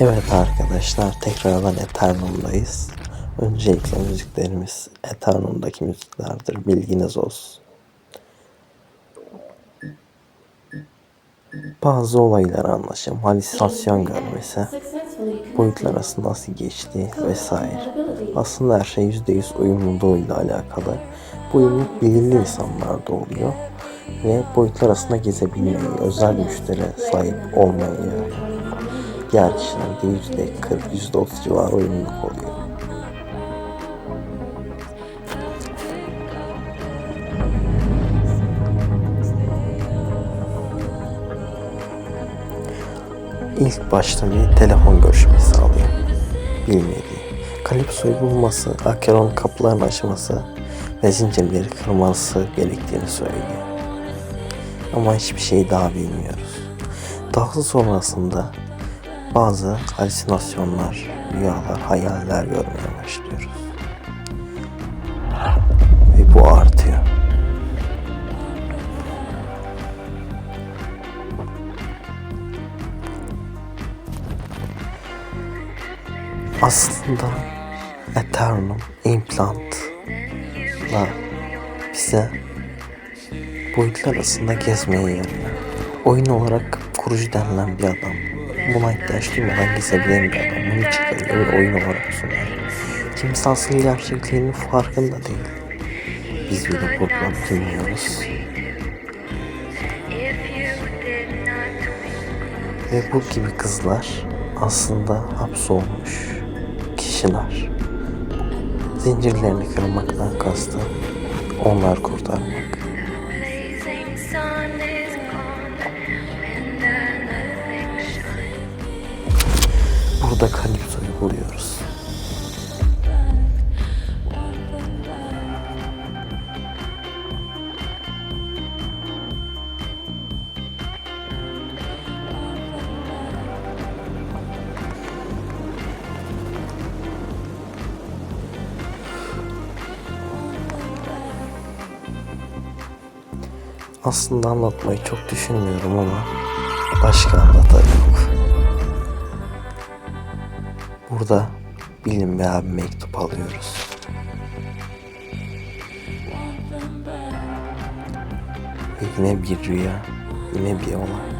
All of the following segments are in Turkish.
Evet arkadaşlar tekrardan Eternum'dayız. Öncelikle müziklerimiz Eternum'daki müziklerdir. Bilginiz olsun. Bazı olaylar anlaşım, halüsinasyon görmesi, boyutlar arasında nasıl geçtiği vesaire. Aslında her şey %100 uyumluluğuyla alakalı. Bu uyumluluk belirli insanlarda oluyor ve boyutlar arasında gezebilmeyi, özel güçlere sahip olmayı, diğer kişilerde yüzde 40, yüzde 30 civarı uyumluluk oluyor. İlk başta bir telefon görüşmesi alıyor. Bilmediği. Kalipso'yu bulması, Akeron kapılarını açması ve zincirleri kırması gerektiğini söylüyor. Ama hiçbir şey daha bilmiyoruz. Daha sonrasında bazı halüsinasyonlar, rüyalar, hayaller görmeye başlıyoruz. Ve bu artıyor. Aslında Eternum Implant'la bize boyutlar arasında gezmeye yarıyor. Oyun olarak kurucu denilen bir adam. Buna ihtiyaç duymadan gezebilen bir adam. Bunu çıkarıyor ve oyun olarak sunuyor. Kimse aslında gerçekliğinin farkında değil. Biz bile burada bilmiyoruz. Ve bu gibi kızlar aslında hapsolmuş kişiler. Zincirlerini kırmaktan kastı onlar kurtarmak. Burada Kalipso'yu buluyoruz. Aslında anlatmayı çok düşünmüyorum ama başka anlatar Burada bilinmeyen bir mektup alıyoruz. Ve yine bir rüya, yine bir olay.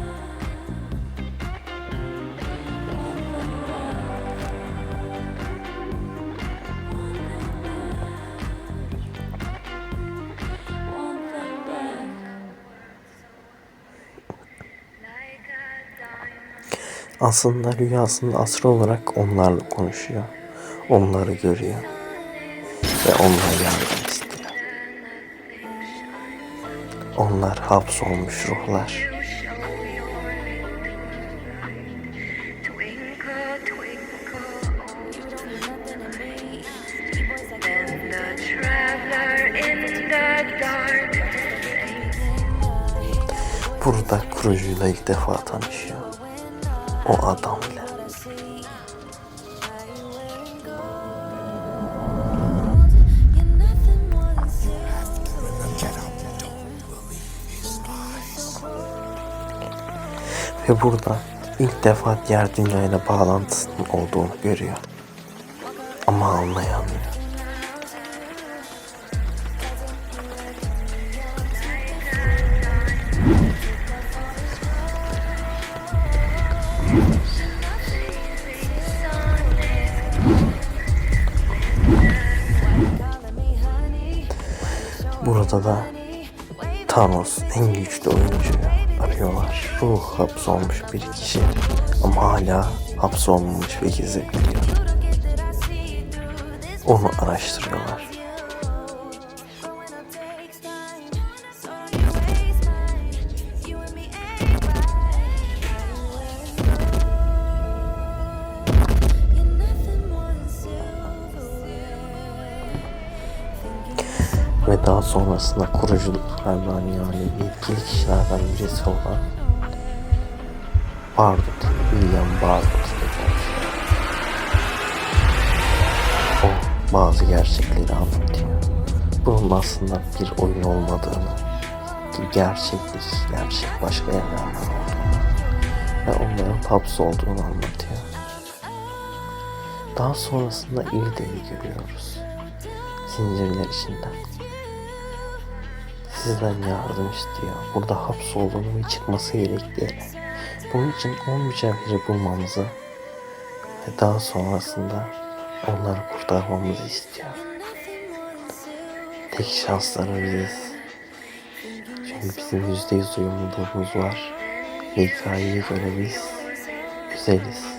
Aslında rüyasında asır olarak onlarla konuşuyor. Onları görüyor. Ve onlara yardım istiyor. Onlar hapsolmuş ruhlar. Burada kurucuyla ilk defa tanışıyor. O adam ile. Ve burada ilk defa diğer dünyayla bağlantısının olduğunu görüyor. Ama anlayamıyor. Burada da Thanos en güçlü oyuncuyu arıyorlar. Ruh hapsolmuş bir kişi ama hala hapsolmamış ve gezebiliyor. Onu araştırıyorlar. Ve daha sonrasında kuruculardan yani yetkili kişilerden birisi olan Bardut, William Bardut. O bazı gerçekleri anlatıyor. Bunun aslında bir oyun olmadığını, ki gerçeklik, gerçek başka olduğunu ve onların hapsolduğunu anlatıyor. Daha sonrasında iri deli görüyoruz. Zincirler içinden. Sizden yardım istiyor. Burada hapsolduğunu ve çıkması gerektiğini. Bunun için on mücevheri bulmamızı ve daha sonrasında onları kurtarmamızı istiyor. Tek şansları biziz. Çünkü bizim yüzde yüz uyumluluğumuz var. Ve hikayeyi göre biz güzeliz.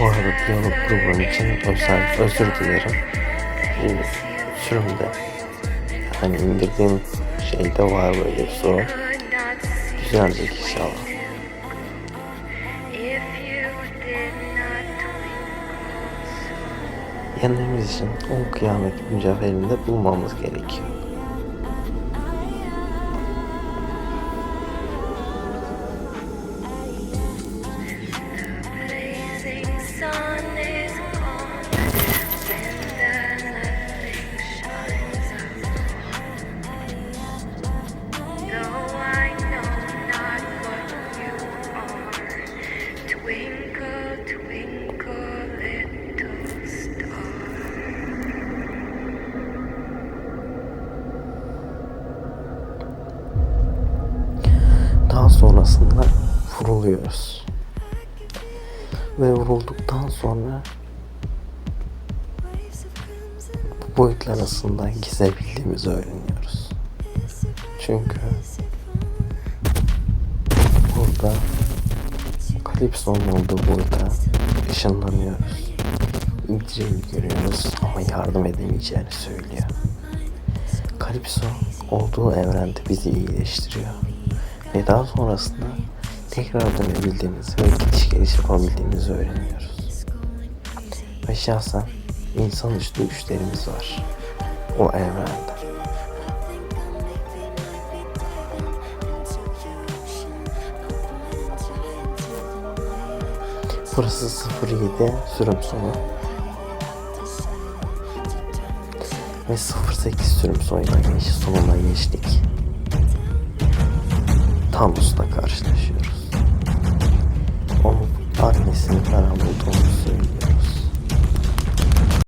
Bu arada diyalog program için özel özür dilerim. Bu sürümde hani indirdiğim şeyde var böyle bir sorun. Düzelecek inşallah. Yenmemiz için o kıyamet mücevherini de bulmamız gerekiyor. Daha sonrasında vuruluyoruz. Ve vurulduktan sonra bu boyutlar arasında gizebildiğimizi öğreniyoruz. Çünkü burada Kalipso'nun olduğu boyuta ışınlanıyoruz. İdri'yi görüyoruz ama yardım edemeyeceğini söylüyor. Kalipso olduğu evrende bizi iyileştiriyor. Ve daha sonrasında tekrar dönebildiğimizi ve gidiş geliş yapabildiğimizi öğreniyoruz. Ve şahsen insanüstü güçlerimiz var. O evrende. Burası 07 sürüm sonu. Ve 08 sürüm sonuna geç, sonuna geçtik. Thanos'la karşılaşıyoruz. Onun annesini falan bulduğunu söylüyor.